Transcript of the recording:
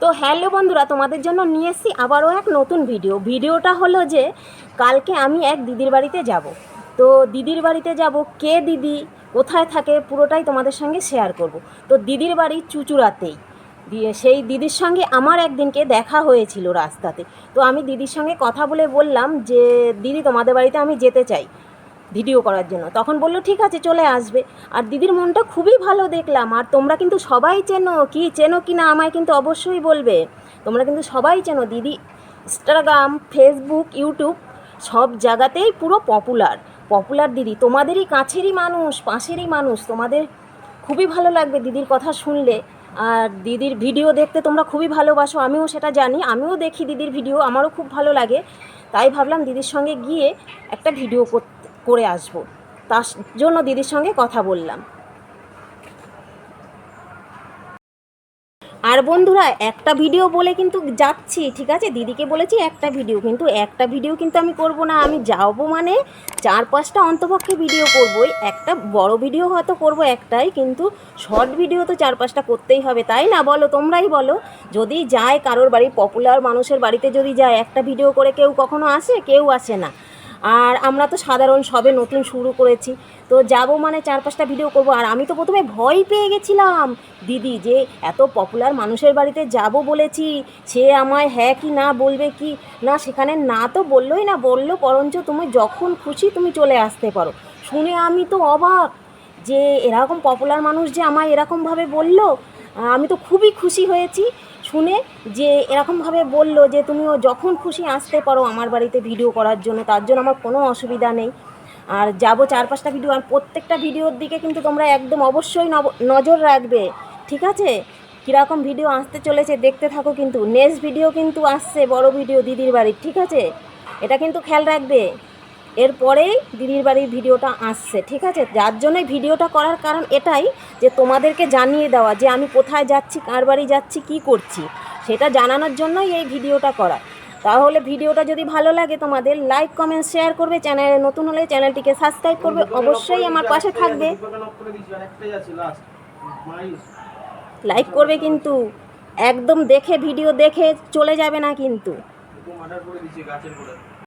তো হ্যালো বন্ধুরা, তোমাদের জন্য নিয়ে এসেছি আবারও এক নতুন ভিডিও। ভিডিওটা হলো যে, কালকে আমি এক দিদির বাড়িতে যাব। তো দিদির বাড়িতে যাব, কে দিদি, কোথায় থাকে, পুরোটাই তোমাদের সঙ্গে শেয়ার করব। তো দিদির বাড়ি চুচুড়াতেই। দিয়ে সেই দিদির সঙ্গে আমার একদিনকে দেখা হয়েছিল রাস্তাতে। তো আমি দিদির সঙ্গে কথা বলে বললাম যে, দিদি তোমাদের বাড়িতে আমি যেতে চাই। ভিডিও করার জন্য। তখন বলল, ঠিক আছে, চলে আসবে। আর দিদির মনটা খুবই ভালো দেখলাম। আর তোমরা কিন্তু সবাই চেনো, কি চেনো কি না আমায় কিন্তু অবশ্যই বলবে। তোমরা কিন্তু সবাই চেনো দিদি, ইনস্টাগ্রাম, ফেসবুক, ইউটিউব, সব জায়গাতেই পুরো পপুলার পপুলার দিদি, তোমাদেরই কাছেরই মানুষ, পাশেরই মানুষ, তোমাদের খুবই ভালো লাগবে দিদির কথা শুনলে। আর দিদির ভিডিও দেখতে তোমরা খুবই ভালোবাসো, আমিও সেটা জানি, আমিও দেখি দিদির ভিডিও, আমারও খুব ভালো লাগে। তাই ভাবলাম দিদির সঙ্গে গিয়ে একটা ভিডিও করতে করে আসব। তার জন্য দিদির সঙ্গে কথা বললাম। আর বন্ধুরা, একটা ভিডিও বলে কিন্তু যাচ্ছি, ঠিক আছে? দিদিকে বলেছি একটা ভিডিও, কিন্তু একটা ভিডিও কিন্তু আমি করব না। আমি যাব মানে চার পাঁচটা অন্তপক্ষে ভিডিও করবই। একটা বড় ভিডিও হয়তো করব একটাই, কিন্তু শর্ট ভিডিও তো চার পাঁচটা করতেই হবে, তাই না? বলো, তোমরাই বলো। যদি যায় কারোর বাড়ি, পপুলার মানুষের বাড়িতে যদি যায়, একটা ভিডিও করে কেউ কখনো আসে? কেউ আসে না। আর আমরা তো সাধারণ সবে নতুন শুরু করেছি। তো যাব মানে চার পাঁচটা ভিডিও করব। আর আমি তো প্রথমে ভয় পেয়ে গেছিলাম। দিদি যে এত পপুলার মানুষের বাড়িতে যাব বলেছি, সে আমায় হ্যাঁ কি না বলবে কি? না, সেখানে না তো বললোই না, বলল বরঞ্চ তুমি যখন খুশি তুমি চলে আসতে পারো। শুনে আমি তো অবাক যে এরকম পপুলার মানুষ যে আমায় এরকমভাবে বলল। আমি তো খুবই খুশি হয়েছি। শুনে যে এরকমভাবে বলল যে, তুমিও যখন খুশি আসতে পারো আমার বাড়িতে ভিডিও করার জন্য, তার জন্য আমার কোনো অসুবিধা নেই। আর যাব চার পাঁচটা ভিডিও আর প্রত্যেকটা ভিডিওর দিকে কিন্তু তোমরা একদম অবশ্যই নজর রাখবে। ঠিক আছে? কীরকম ভিডিও আসতে চলেছে দেখতে থাকো কিন্তু। নেক্সট ভিডিও কিন্তু আসছে, বড় ভিডিও দিদির বাড়ির। ঠিক আছে? এটা কিন্তু খেয়াল রাখবে। এরপরেই দিদির বাড়ির ভিডিওটা আসছে ঠিক আছে? যার জন্য ভিডিওটা করার কারণ এটাই যে তোমাদেরকে জানিয়ে দেওয়া যে আমি কোথায় যাচ্ছি কার বাড়ি যাচ্ছি কি করছি সেটা জানানোর জন্যই এই ভিডিওটা করা। তাহলে ভিডিওটা যদি ভালো লাগে তোমাদের লাইক কমেন্ট শেয়ার করবে চ্যানেলে নতুন হলে চ্যানেলটিকে সাবস্ক্রাইব করবে অবশ্যই আমার পাশে থাকবে। লাইক করবে কিন্তু একদম দেখে ভিডিও দেখে চলে যাবে না কিন্তু।